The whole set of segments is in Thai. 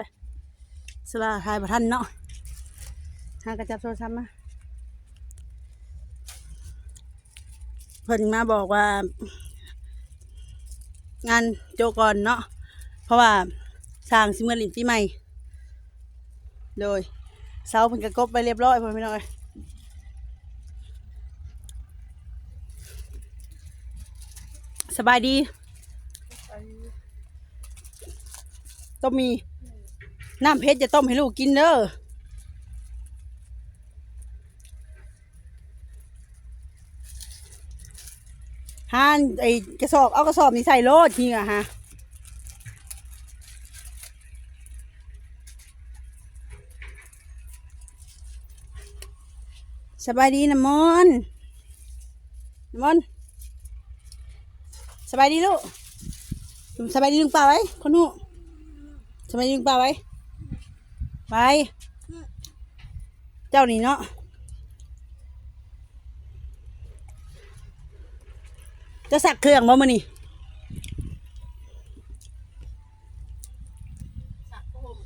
เลยสลาทายประทันเนาะหากระจับโทรศัพท์มาเพิ่นมาบอกว่า งานโจก่อนเนาะเพราะว่าสร้างสิเมื่อลินปีใหม่ โดยเสาเพิ่นก็กบไปเรียบร้อยพ่อพี่น้องเอ้ยสบายดี ต้มมี น้ำเพชรจะต้มให้ลูกกินเด้อฮานไอ้กระสอบเอากระสอบนี่ใส่โลดทีอะฮะสบายดีนะมอนนมอนสบายดีลูกสบายดีลุงป่าไว้คนหูสบายดีลุงป่าไว้ ไป เจ้านี่เนาะจะสักเครื่องบ่มานี่สักผม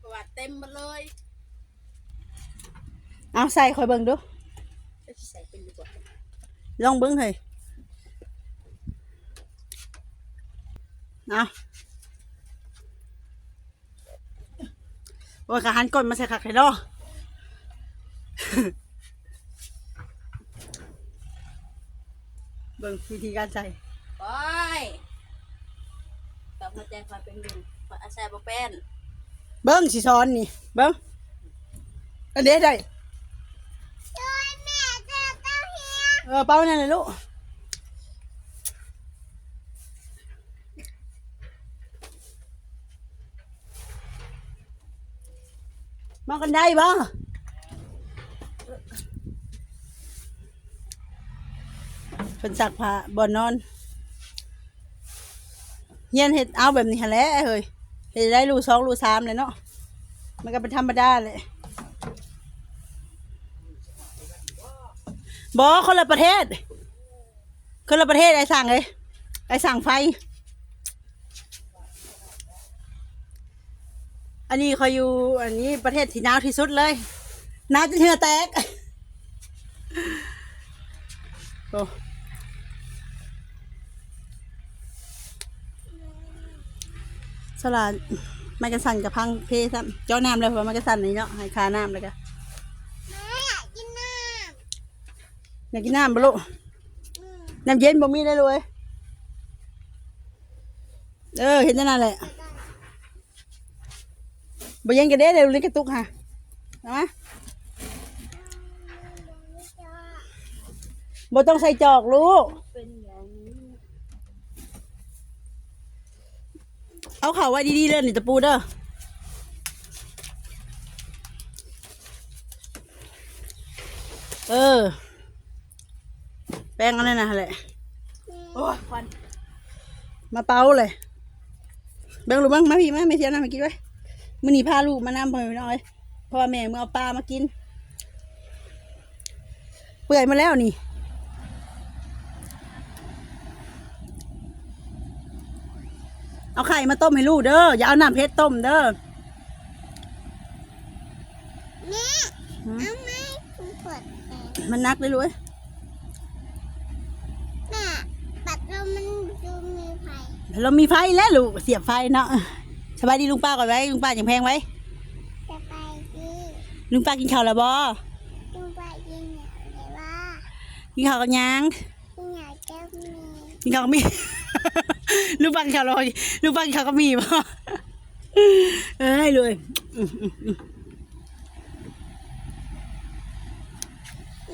ประวัติเต็มหมาเลย เอาใส่คอยเบิ่งดูจะใส่เป็นดีกว่าลองเบิ่งเฮ้ยเอา โอ้ยกะหันก้นมาใส่ขักให้ดอเบิ่งวิธีการใส่ไปตามหัวใจความเป็นลุงขออาศัยบ่เป็นเบิ้งสิซ้อนนี่ เบิ้งอันเด็ดได้ เออเป้านั่นเลยลูก มากันได้บ่เป็นสักผ้าบ่อนนอนเฮียนเห็ดเอาแบบนี้แหละเฮ้ยเห็นได้รูสองรูสามเลยเนาะมันก็เป็นธรรมดาเลยบอคนละประเทศ คนละประเทศไอ้สั่งเลยไอ้สั่งไฟ อันนี้เขาอยู่อันนี้ประเทศที่หนาวที่สุดเลยหนาวจนเหงื่อแตกโอ้สลัดไม้กระสันกับพังเพซ้ำเจ้าน้ำเลยเพราะไม้กระสันนี่เนาะให้คาน้ำเลยก็อยากกินน้ำบ่ลูกน้ำเย็นบ่มีได้เลย เออ เห็นนั่นแหละ บ่เย็นกันเด้เดี๋ยวลิกกระตุกค่ะเอามาบ่ต้องใส่จอกลูก เป็นอย่างนี้เอาเข่าไว้ดีๆเลยนี่ตะปูเด้อ เออ แป้งอันนั้นนะแหละ โอ้ยควันมาเป้าเลยเบิ่งลูกบ้างมาพี่มาไม่เสียน้ำมากินไว้ มื้อนี้พาลูกมาน้ำพ่อแม่น้อยพ่อแม่เมื่อเอาปลามากิน เปื่อยมาแล้วนี่เอาไข่มาต้มให้ลูกเด้ออย่าเอาน้ำเพชรต้มเด้อแม่หืมเอาไหมคุณกดแต่มันนักเลยลูกเอ้ยแม่ปัดลมมันดูมีไฟเรามีไฟแล้วลูกเสียบไฟเนาะ สบายดีลุงป้าก่อนไว้ลุงป้าอย่างแพงไว้จะไปดีลุงป้ากินข้าวแล้วบ่จุงไปยิงเนี่ยเลยว่ากินข้าวกับหยังคุณอยากจะมีกินข้าวกับมีลูกปังข้าวลอยลูกปังข้าวก็มีป่ะเอ้ยเลยอืมอืมอืม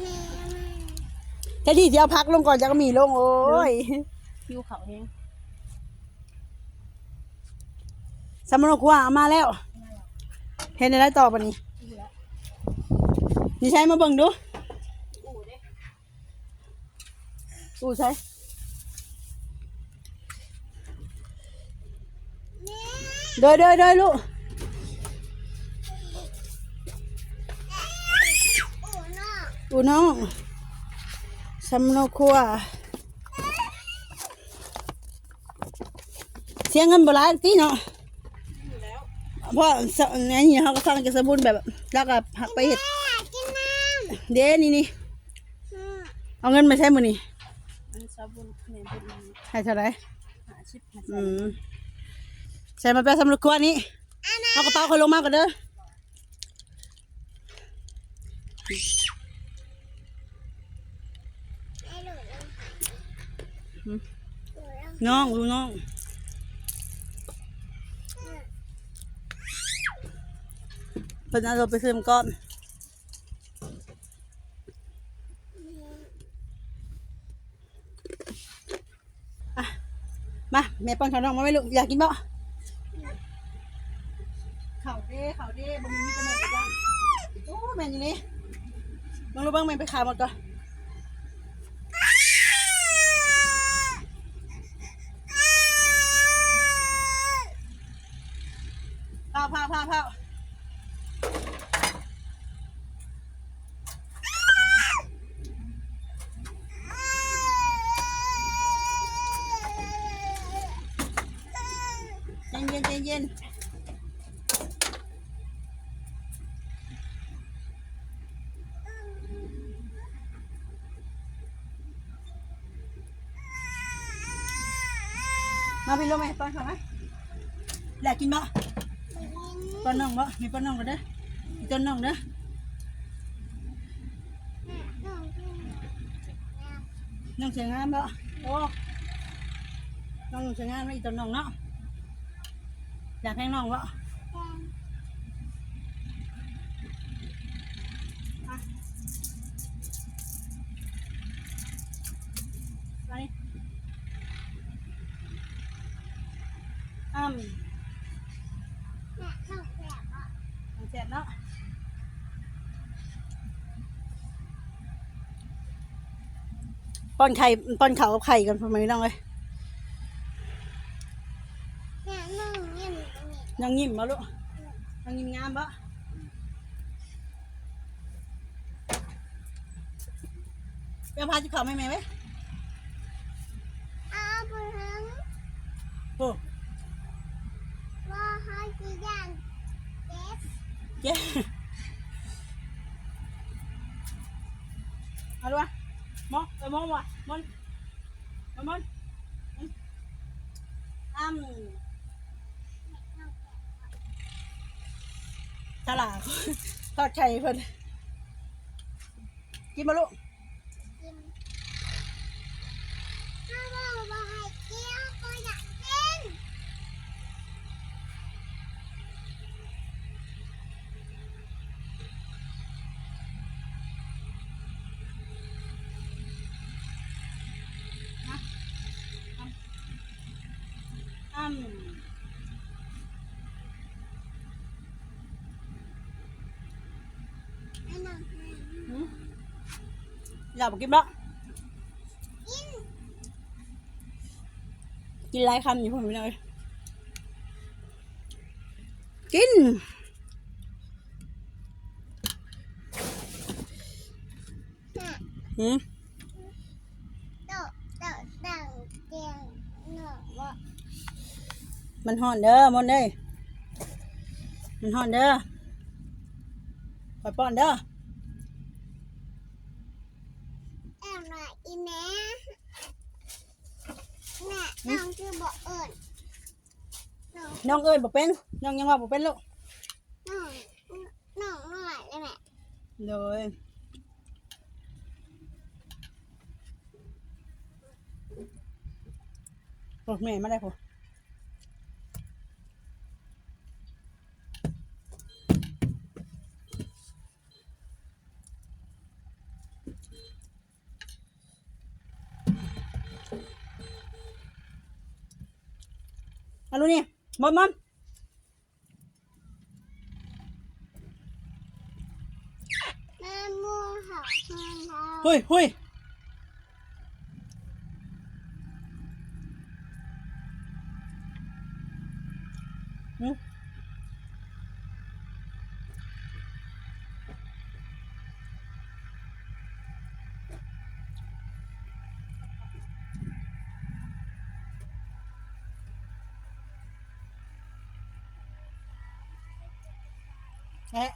แม่มาแต่ที่จะเอาพักลงก่อนจะก็มีลงโอ้ยคิวเขาเอง สมรคัวเอามาแล้ว เห็นอะไรต่อปะนี่นี่ใช้มาเบิ่งดูอู้เด้อู้ใช่เดยเดยเดยลูกโอ้น้องอู้น้องสมรคัวเสียงเงินโบราณตีเนาะ เพราะสะอันนี้เขาก็สั่งจะสบุนแบบแล้วก็หักไปเห็ดแม่อยากกินน้เด้นี่นี่ำอืมเอาเงินมาใช้มือนี่อันซาบุนเนี่ยเป็นให้เท่าไหรหาชิปหาอืมใส่มาแปะสำรวจกวนนี้เอากระเป๋าคนลงมาก่อนเด้อไอ้หลุดแล้วหลุดแล้วน้องดูน้อง พิ่นเอารถไปซื้อมนก้อนอะมาแม่ป้อนข้าวน้องมาไหม่ลูกอยากกินบ่ข้าวเด้ข้าวเด้บ่มีมีแต่หมดจ้ะโอ้แม่นอยู่นี่มึงรู้บ้างแม่ไปขายหมดก่อน พาพาพาพาเย็นเย็นเย็นเย็น มาพี่ลงไหมป้อนข้าวไหมอยากกินบ่ป้อนน้องบ่มีป้อนน้องก็เด้อมีต้นน้องเด้อน้องเสียงงามบ่โอ้น้องเสียงงามไม่อีต้นน้องเนาะอยากให้น้องบ่อะมานี่ อ้ำมันเจ็บเนาะป้อนไข่ป้อนข่าวกับไข่กันทำไมน้องเลยยังยิ้มมาลูกยังยิ้มงามปะเดี๋ยวพาจิข่าวไม่แม่ไหมโอ้ เจ๊เอาด้วยมองไปมองวะมอนมอนมอนอ้ำตลาดทอดไข่เพิ่นกินมาลูกอ้ำหืม อยากบอกกินบ่กินหลายคำอยู่ผมไม่เลย กินหืมมันห่อนเด้อมอนเด้ มันห่อนเด้อปล่อป้อนเด้อแม่แม่ น้องคือบอกเอิญน้องน้องเอ้ยบอกเป็น น้องยังว่าบอกเป็นลูกน้องน้องหน่อยได้ไหมเลยโอ้แม่มาได้พอ เอาลูกนี่มอนมอนแม่มูหอมของเราเฮ้ยเฮ้ย แอะ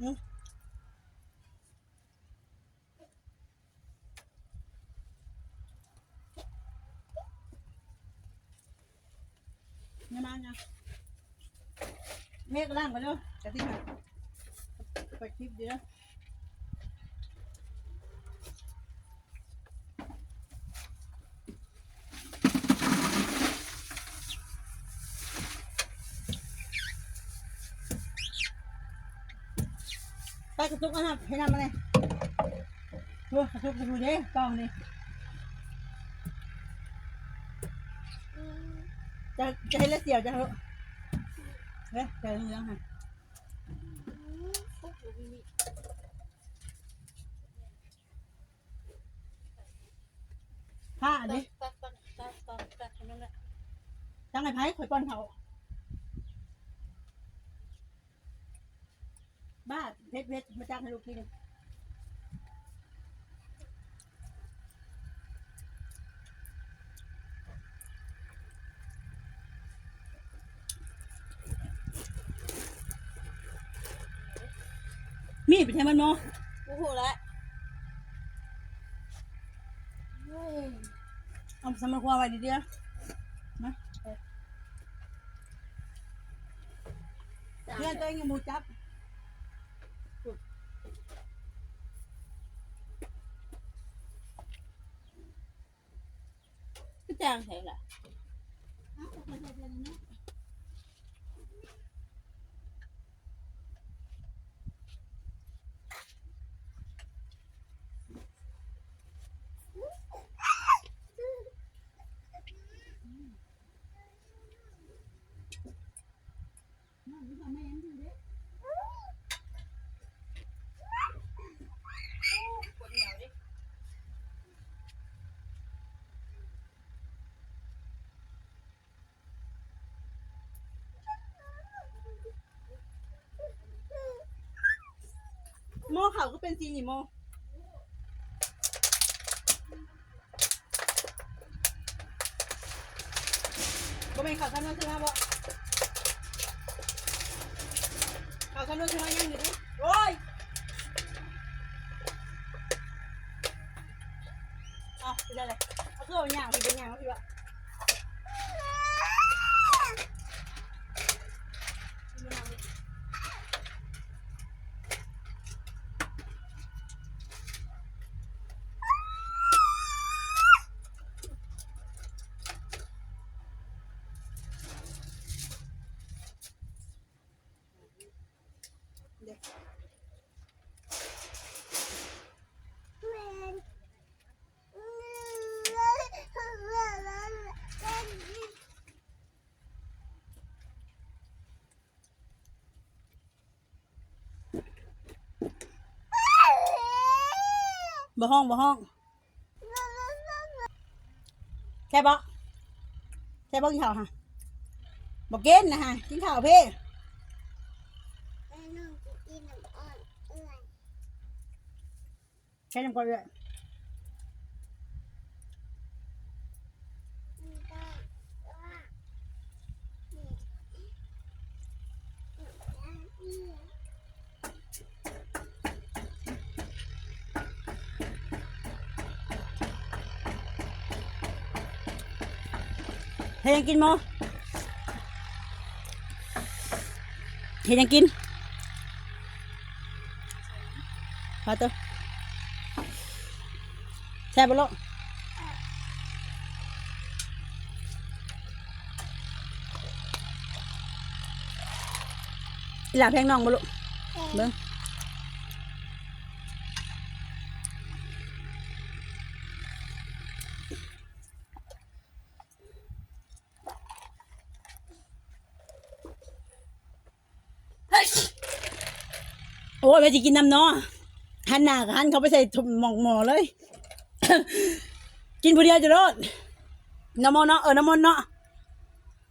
อืมเนี่ยมาเนี่ยเมฆ ไปกระตุกนะครับให้นำมาเลยโอ้กระตุกกระตุกเด้กล้องนี่จะจะให้เล็กเดียวจะเหรอเฮ้ยจะเหลืองค่ะปุ๊บอยู่นี่ผ้าตัดิดตัดตัดตัดตัดตัดเท่านั้นแหละจังไงไผ่ข่อยป้อนเขาบ้า เพชรเพชรมาจ้างให้ลูกกินมีดไปใช้มันมอโอ้โหแล้วเอาสมควาไว้ดีเดียวนะเพื่อนตัวเองยังมูจับ จางใช่ละ เขาก็เป็นสีนี่โมบ่เป็นเขาทำนู่นใช่ไหมบ่เขาทำนู่นใช่ไหมยังอยู่ดิโอ้ยเอาไปได้เลยเอาเครื่องเอาอย่างพี่เป็นอย่างพี่วะเดี๋ยว แม่นอืม บ่ห้องบ่ห้องแค่บ่แค่บ่กินข้าวฮะบ่กินนะฮะกินข้าวพี่ไอ้น้องจะกินน้ำอ่อนเอื่อยแค่น้ำก่อนเลย มันก็ว่าเนี่ยเนี่ย เฮ็ดยังกินโมเฮ็ดยังกินพาตัวแซ่บบ่ลูกอีหลาแพงน้องบ่ลูกเบิ่งโอ้ ยไปสิกินน้ำเนาะหันหน้ากับหันเขาไปใส่ถุงหมองหมอเลย กินผู้เดียวจะรอดน้ำมนต์เนาะเออน้ำมนต์เนาะ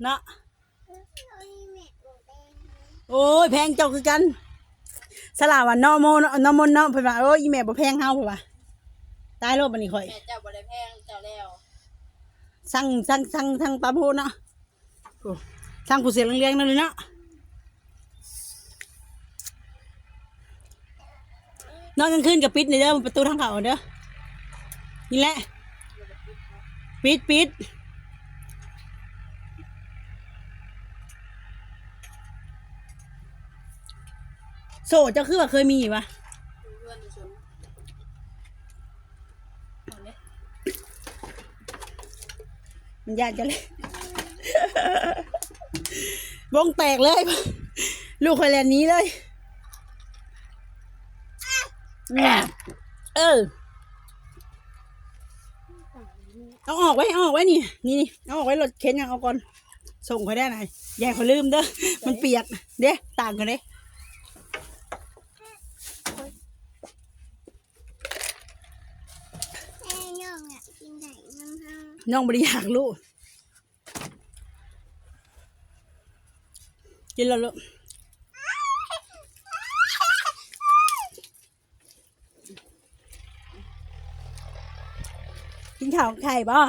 เนาะเอาอีแม่บอกแดงนะโอ้ยแพงเจ้าคือกันสลาวันนอโมเนาะนอมนเนาะเพิ่นว่าโอ้ยอีแม่บ่แพงเฮาเพิ่นว่าตายโลดบัดนี้ข่อยแม่เจ้าบ่ได้แพงเจ้าแล้วสั่งสั่งสั่งสั่งปลาโพเนาะโอ้สั่งผู้เสียงเลี้ยงๆนั่นเลยเนาะ นอนกลางคืนกับปิดในเด้อประตูทางเขาเด้อนี่แหละ ปิดปิดโซ่เจ้าคือว่าเคยมีวะเพื่อนในชนเอาเลยมันยากจะเลยวงแตกเลย ลูกคอยแลนนี้เลย เออเอาออกไว้เอาออกไว้นี่นี่นี่เอาออกไว้รถเข็นยังเอาก่อน ส่งเขาได้ไหนยายเขาลืมเด้อมันเปียกเด้ต่างกันเด้น้องไก่น้ำห้าน้องบริอยากลูกกินแล้วลูก กินข้าวกับไข่บ่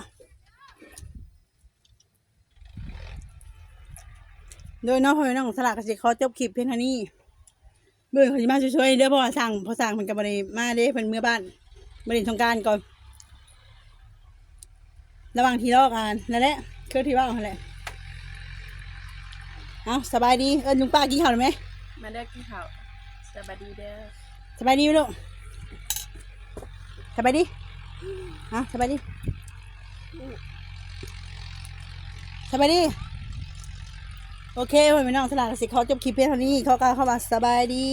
โดยน้องพ่อแม่น้องสลักกสิขอจบคลิปเพียงเท่านี้เบื่อเขาจะมาช่วยๆเด้อเพราะว่าสั่งเพอสั่งมันกับบริมาเด้เพิ่นเมื่อบ้านบริสงกรารก่อน ระหว่างที่รอกันนั่นแหละคือที่ว่าอะไรเอาสบายดีเอิญลุงป้ากินข้าวหรือไหมมาได้กินข้าวสวัสดีเด้อสบายดีไหมลูกสบายดี ฮะสบายดีสบายดี โอเคพี่น้องสลากสิเขาจบคลิปเพียงเท่านี้ เขาก็เข้ามาสบายดี